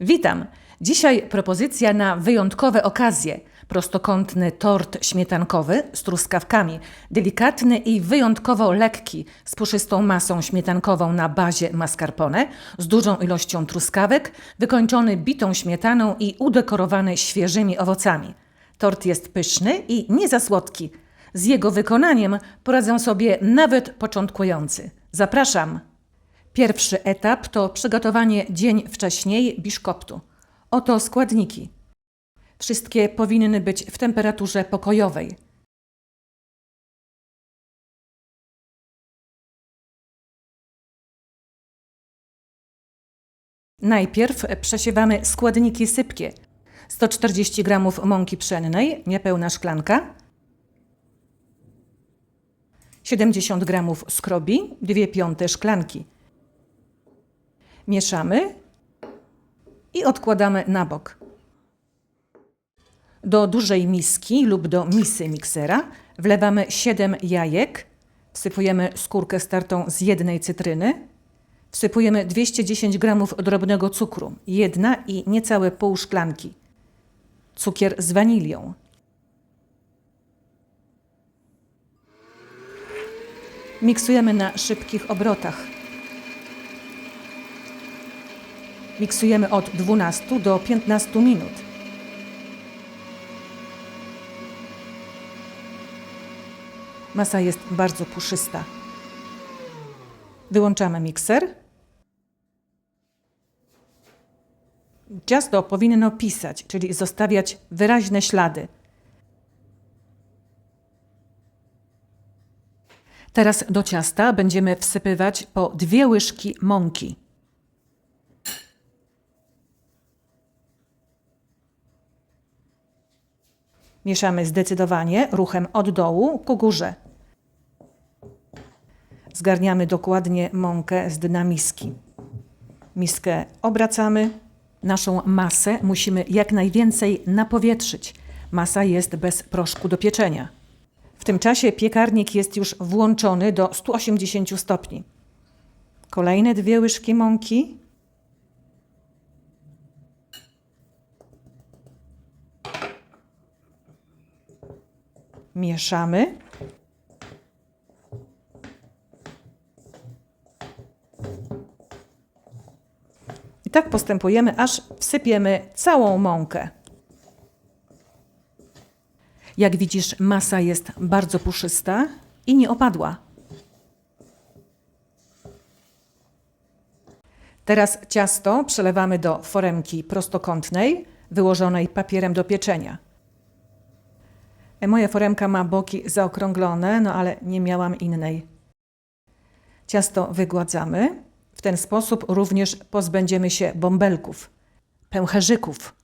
Witam! Dzisiaj propozycja na wyjątkowe okazje. Prostokątny tort śmietankowy z truskawkami, delikatny i wyjątkowo lekki, z puszystą masą śmietankową na bazie mascarpone, z dużą ilością truskawek, wykończony bitą śmietaną i udekorowany świeżymi owocami. Tort jest pyszny i nie za słodki. Z jego wykonaniem poradzą sobie nawet początkujący. Zapraszam! Pierwszy etap to przygotowanie dzień wcześniej biszkoptu. Oto składniki. Wszystkie powinny być w temperaturze pokojowej. Najpierw przesiewamy składniki sypkie. 140 g mąki pszennej, niepełna szklanka. 70 g skrobi, 2 piąte szklanki. Mieszamy i odkładamy na bok. Do dużej miski lub do misy miksera wlewamy 7 jajek, wsypujemy skórkę startą z jednej cytryny, wsypujemy 210 g drobnego cukru, jedna i niecałe pół szklanki, cukier z wanilią. Miksujemy na szybkich obrotach. Miksujemy od 12 do 15 minut. Masa jest bardzo puszysta. Wyłączamy mikser. Ciasto powinno pisać, czyli zostawiać wyraźne ślady. Teraz do ciasta będziemy wsypywać po dwie łyżki mąki. Mieszamy zdecydowanie ruchem od dołu ku górze. Zgarniamy dokładnie mąkę z dna miski. Miskę obracamy. Naszą masę musimy jak najwięcej napowietrzyć. Masa jest bez proszku do pieczenia. W tym czasie piekarnik jest już włączony do 180 stopni. Kolejne dwie łyżki mąki. Mieszamy. I tak postępujemy, aż wsypiemy całą mąkę. Jak widzisz, masa jest bardzo puszysta i nie opadła. Teraz ciasto przelewamy do foremki prostokątnej, wyłożonej papierem do pieczenia. Moja foremka ma boki zaokrąglone, no ale nie miałam innej. Ciasto wygładzamy. W ten sposób również pozbędziemy się bąbelków, pęcherzyków.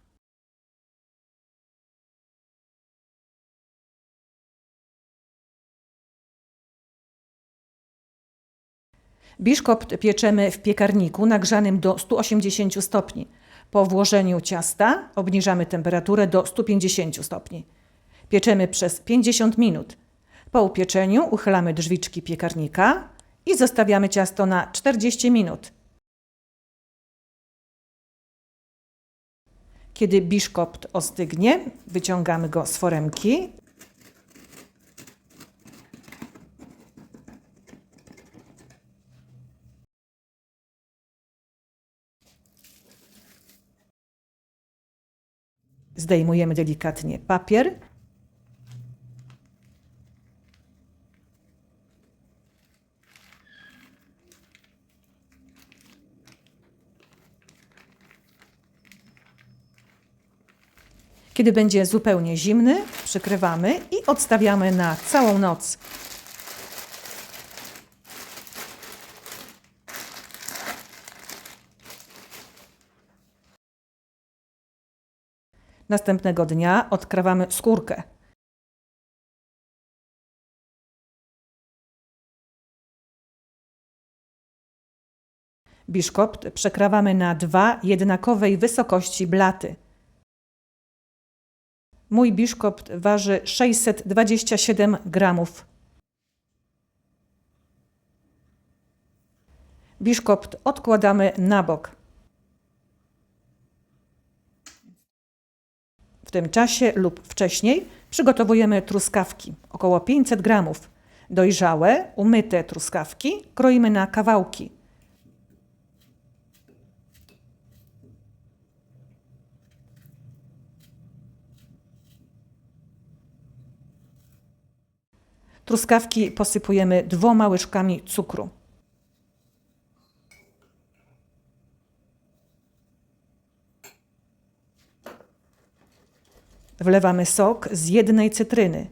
Biszkopt pieczemy w piekarniku nagrzanym do 180 stopni. Po włożeniu ciasta obniżamy temperaturę do 150 stopni. Pieczemy przez 50 minut. Po upieczeniu uchylamy drzwiczki piekarnika i zostawiamy ciasto na 40 minut. Kiedy biszkopt ostygnie, wyciągamy go z foremki. Zdejmujemy delikatnie papier. Kiedy będzie zupełnie zimny, przykrywamy i odstawiamy na całą noc. Następnego dnia odkrawamy skórkę. Biszkopt przekrawamy na dwa jednakowej wysokości blaty. Mój biszkopt waży 627 gramów. Biszkopt odkładamy na bok. W tym czasie lub wcześniej przygotowujemy truskawki, około 500 gramów. Dojrzałe, umyte truskawki kroimy na kawałki. Truskawki posypujemy dwoma łyżkami cukru. Wlewamy sok z jednej cytryny.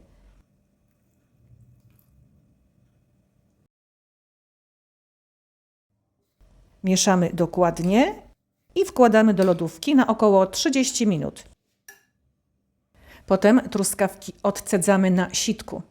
Mieszamy dokładnie i wkładamy do lodówki na około 30 minut. Potem truskawki odcedzamy na sitku.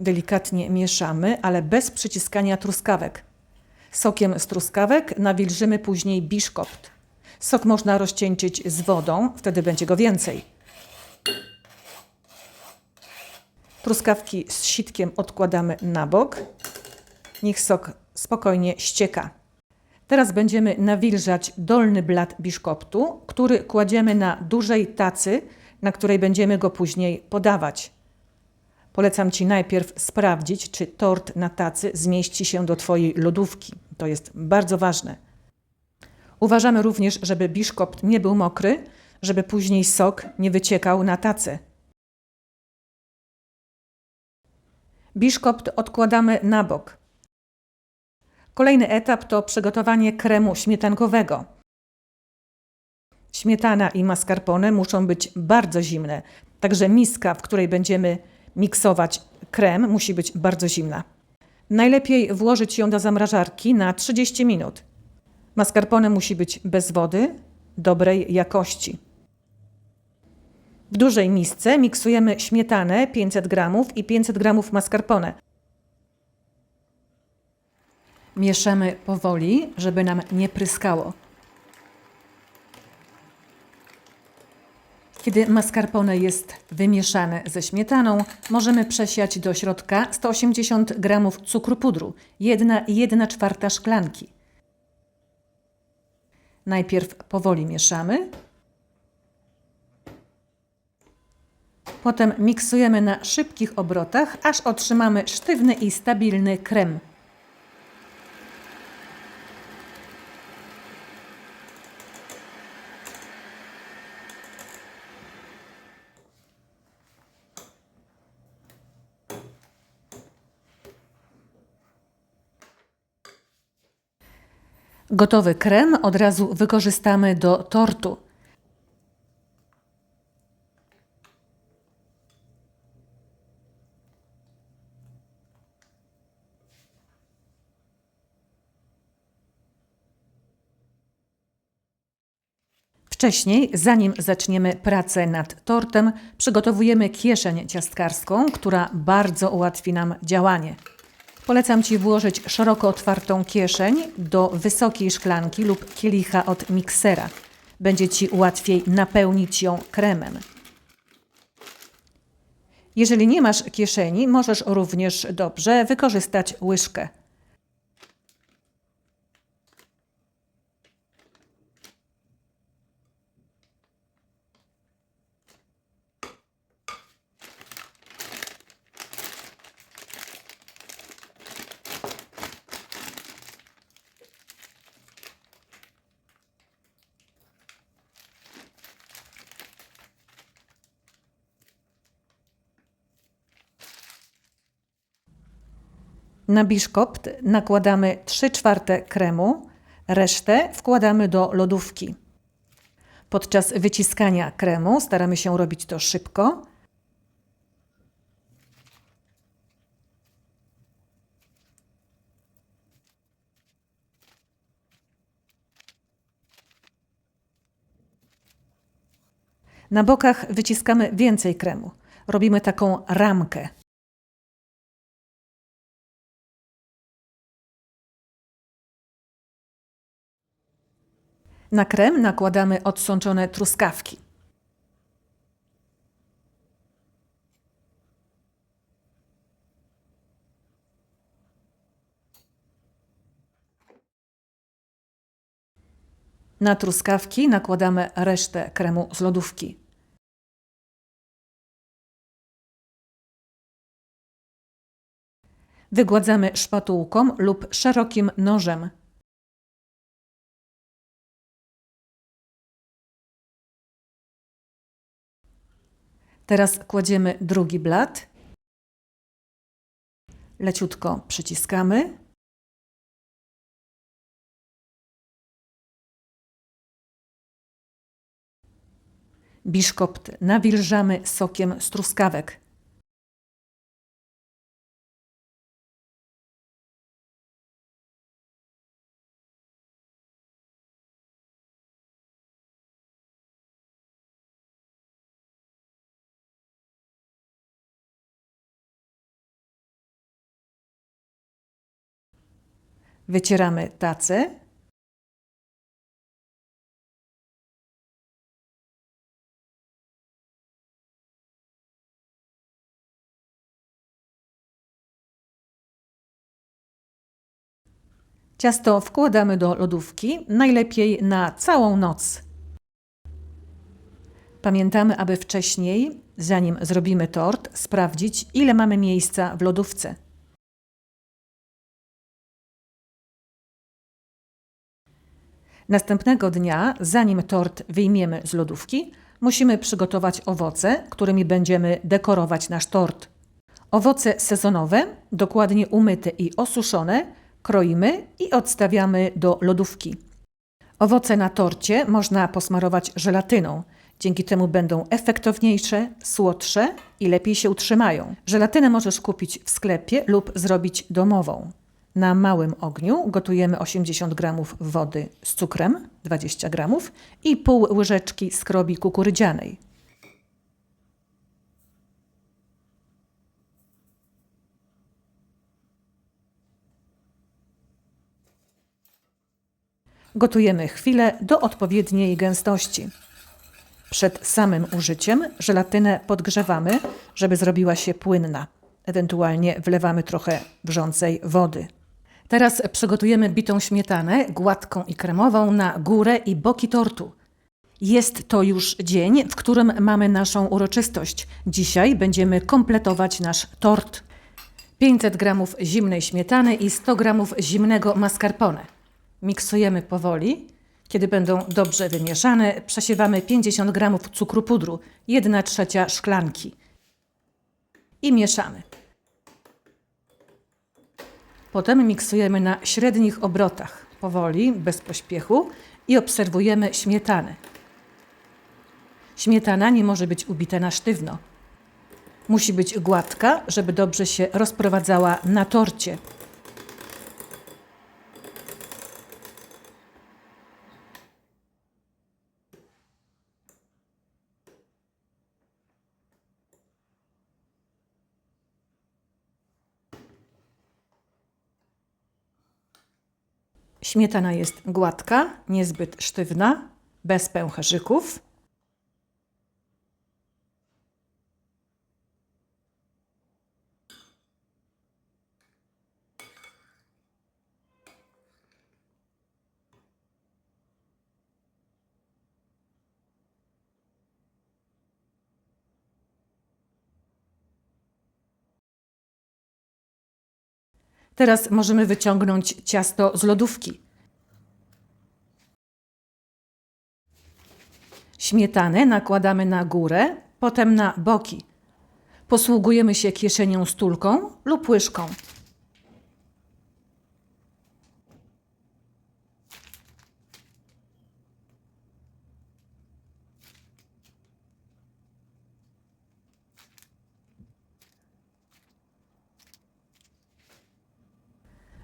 Delikatnie mieszamy, ale bez przyciskania truskawek. Sokiem z truskawek nawilżymy później biszkopt. Sok można rozcieńczyć z wodą, wtedy będzie go więcej. Truskawki z sitkiem odkładamy na bok. Niech sok spokojnie ścieka. Teraz będziemy nawilżać dolny blat biszkoptu, który kładziemy na dużej tacy, na której będziemy go później podawać. Polecam Ci najpierw sprawdzić, czy tort na tacy zmieści się do Twojej lodówki. To jest bardzo ważne. Uważamy również, żeby biszkopt nie był mokry, żeby później sok nie wyciekał na tacę. Biszkopt odkładamy na bok. Kolejny etap to przygotowanie kremu śmietankowego. Śmietana i mascarpone muszą być bardzo zimne, także miska, w której będziemy miksować krem, musi być bardzo zimna. Najlepiej włożyć ją do zamrażarki na 30 minut. Mascarpone musi być bez wody, dobrej jakości. W dużej misce miksujemy śmietanę 500 g i 500 g mascarpone. Mieszamy powoli, żeby nam nie pryskało. Kiedy mascarpone jest wymieszane ze śmietaną, możemy przesiać do środka 180 g cukru pudru, 1 i 1 czwarta szklanki. Najpierw powoli mieszamy. Potem miksujemy na szybkich obrotach, aż otrzymamy sztywny i stabilny krem. Gotowy krem od razu wykorzystamy do tortu. Wcześniej, zanim zaczniemy pracę nad tortem, przygotowujemy kieszeń ciastkarską, która bardzo ułatwi nam działanie. Polecam Ci włożyć szeroko otwartą kieszeń do wysokiej szklanki lub kielicha od miksera. Będzie Ci łatwiej napełnić ją kremem. Jeżeli nie masz kieszeni, możesz również dobrze wykorzystać łyżkę. Na biszkopt nakładamy 3 czwarte kremu, resztę wkładamy do lodówki. Podczas wyciskania kremu staramy się robić to szybko. Na bokach wyciskamy więcej kremu. Robimy taką ramkę. Na krem nakładamy odsączone truskawki. Na truskawki nakładamy resztę kremu z lodówki. Wygładzamy szpatułką lub szerokim nożem. Teraz kładziemy drugi blat. Leciutko przyciskamy. Biszkopt nawilżamy sokiem z truskawek. Wycieramy tacę. Ciasto wkładamy do lodówki, najlepiej na całą noc. Pamiętamy, aby wcześniej, zanim zrobimy tort, sprawdzić, ile mamy miejsca w lodówce. Następnego dnia, zanim tort wyjmiemy z lodówki, musimy przygotować owoce, którymi będziemy dekorować nasz tort. Owoce sezonowe, dokładnie umyte i osuszone, kroimy i odstawiamy do lodówki. Owoce na torcie można posmarować żelatyną. Dzięki temu będą efektowniejsze, słodsze i lepiej się utrzymają. Żelatynę możesz kupić w sklepie lub zrobić domową. Na małym ogniu gotujemy 80 g wody z cukrem 20 g i pół łyżeczki skrobi kukurydzianej. Gotujemy chwilę do odpowiedniej gęstości. Przed samym użyciem żelatynę podgrzewamy, żeby zrobiła się płynna. Ewentualnie wlewamy trochę wrzącej wody. Teraz przygotujemy bitą śmietanę, gładką i kremową, na górę i boki tortu. Jest to już dzień, w którym mamy naszą uroczystość. Dzisiaj będziemy kompletować nasz tort. 500 g zimnej śmietany i 100 g zimnego mascarpone. Miksujemy powoli. Kiedy będą dobrze wymieszane, przesiewamy 50 g cukru pudru, 1 trzecia szklanki. I mieszamy. Potem miksujemy na średnich obrotach, powoli, bez pośpiechu i obserwujemy śmietanę. Śmietana nie może być ubita na sztywno. Musi być gładka, żeby dobrze się rozprowadzała na torcie. Śmietana jest gładka, niezbyt sztywna, bez pęcherzyków. Teraz możemy wyciągnąć ciasto z lodówki. Śmietanę nakładamy na górę, potem na boki. Posługujemy się kieszenią stulką lub łyżką.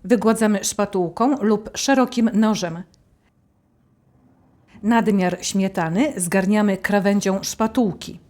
Wygładzamy szpatułką lub szerokim nożem. Nadmiar śmietany zgarniamy krawędzią szpatułki.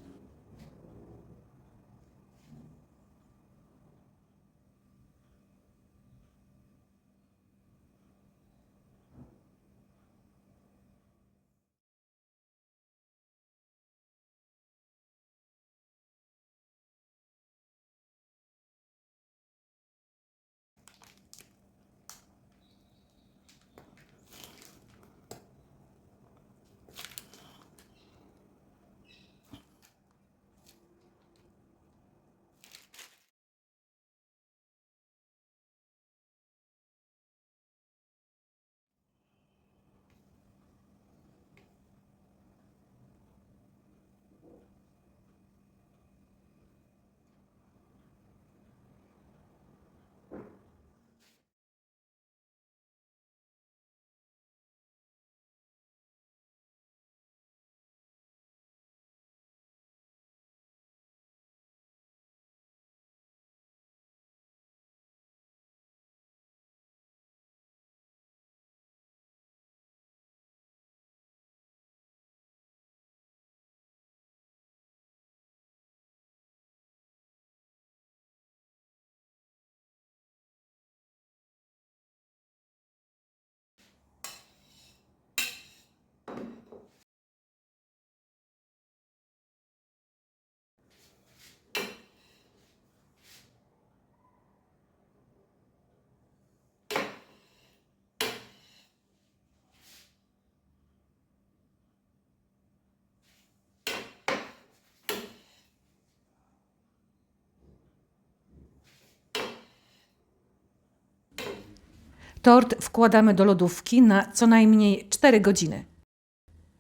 Tort wkładamy do lodówki na co najmniej 4 godziny.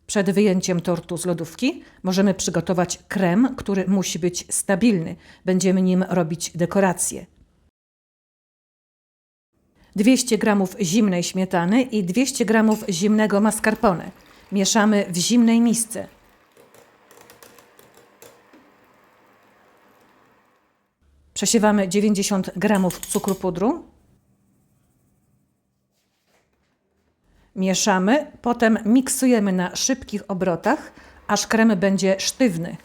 Przed wyjęciem tortu z lodówki możemy przygotować krem, który musi być stabilny. Będziemy nim robić dekoracje. 200 g zimnej śmietany i 200 g zimnego mascarpone. Mieszamy w zimnej misce. Przesiewamy 90 g cukru pudru. Mieszamy, potem miksujemy na szybkich obrotach, aż krem będzie sztywny.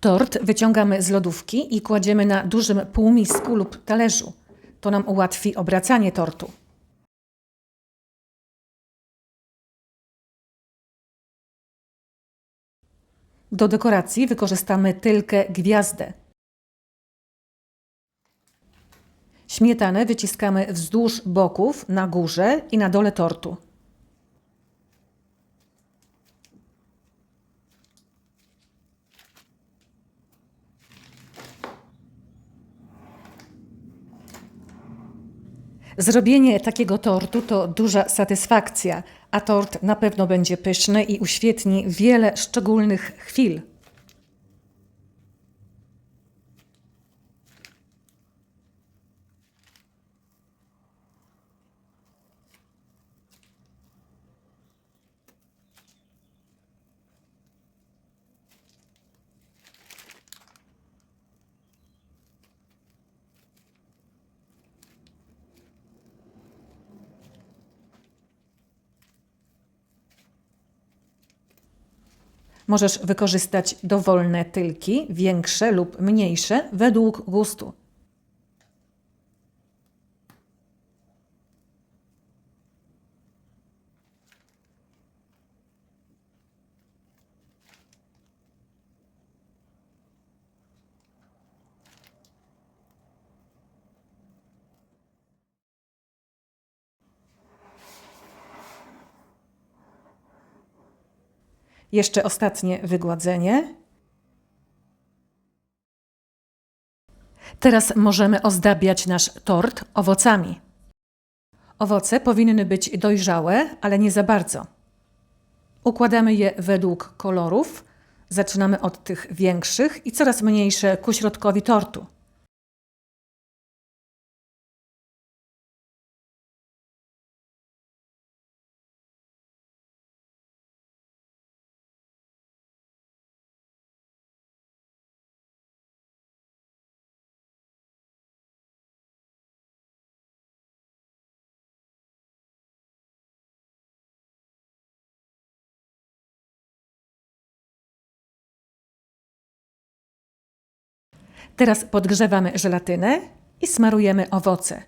Tort wyciągamy z lodówki i kładziemy na dużym półmisku lub talerzu. To nam ułatwi obracanie tortu. Do dekoracji wykorzystamy tylkę gwiazdę. Śmietanę wyciskamy wzdłuż boków, na górze i na dole tortu. Zrobienie takiego tortu to duża satysfakcja, a tort na pewno będzie pyszny i uświetni wiele szczególnych chwil. Możesz wykorzystać dowolne tylki, większe lub mniejsze, według gustu. Jeszcze ostatnie wygładzenie. Teraz możemy ozdabiać nasz tort owocami. Owoce powinny być dojrzałe, ale nie za bardzo. Układamy je według kolorów. Zaczynamy od tych większych i coraz mniejsze ku środkowi tortu. Teraz podgrzewamy żelatynę i smarujemy owoce.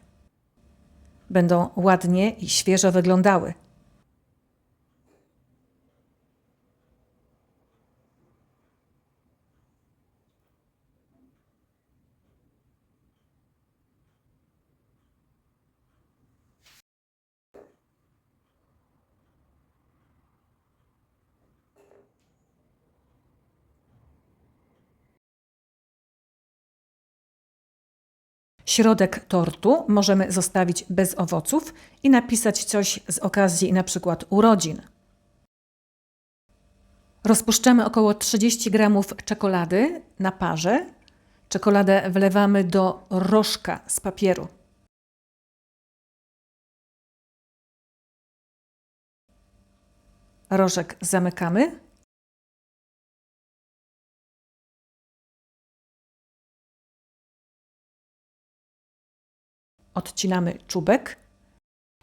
Będą ładnie i świeżo wyglądały. Środek tortu możemy zostawić bez owoców i napisać coś z okazji przykład urodzin. Rozpuszczamy około 30 g czekolady na parze. Czekoladę wlewamy do rożka z papieru. Rożek zamykamy odcinamy czubek.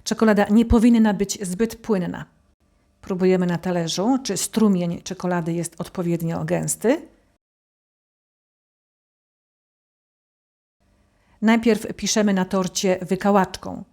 Czekolada nie powinna być zbyt płynna. Próbujemy na talerzu, czy strumień czekolady jest odpowiednio gęsty. Najpierw piszemy na torcie wykałaczką.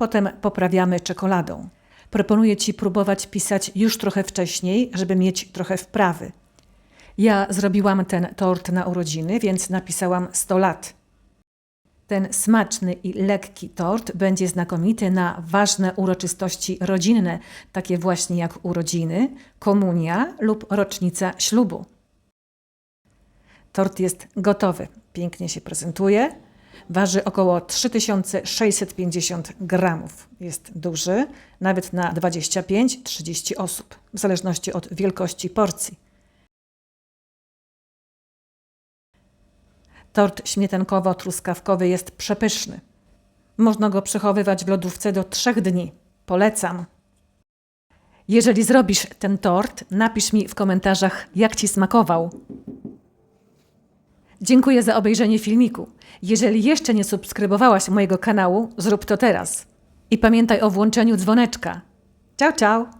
Potem poprawiamy czekoladą. Proponuję Ci próbować pisać już trochę wcześniej, żeby mieć trochę wprawy. Ja zrobiłam ten tort na urodziny, więc napisałam 100 lat. Ten smaczny i lekki tort będzie znakomity na ważne uroczystości rodzinne, takie właśnie jak urodziny, komunia lub rocznica ślubu. Tort jest gotowy, pięknie się prezentuje. Waży około 3650 gramów. Jest duży, nawet na 25-30 osób, w zależności od wielkości porcji. Tort śmietankowo-truskawkowy jest przepyszny. Można go przechowywać w lodówce do trzech dni. Polecam. Jeżeli zrobisz ten tort, napisz mi w komentarzach, jak ci smakował. Dziękuję za obejrzenie filmiku. Jeżeli jeszcze nie subskrybowałaś mojego kanału, zrób to teraz. I pamiętaj o włączeniu dzwoneczka. Ciao, ciao!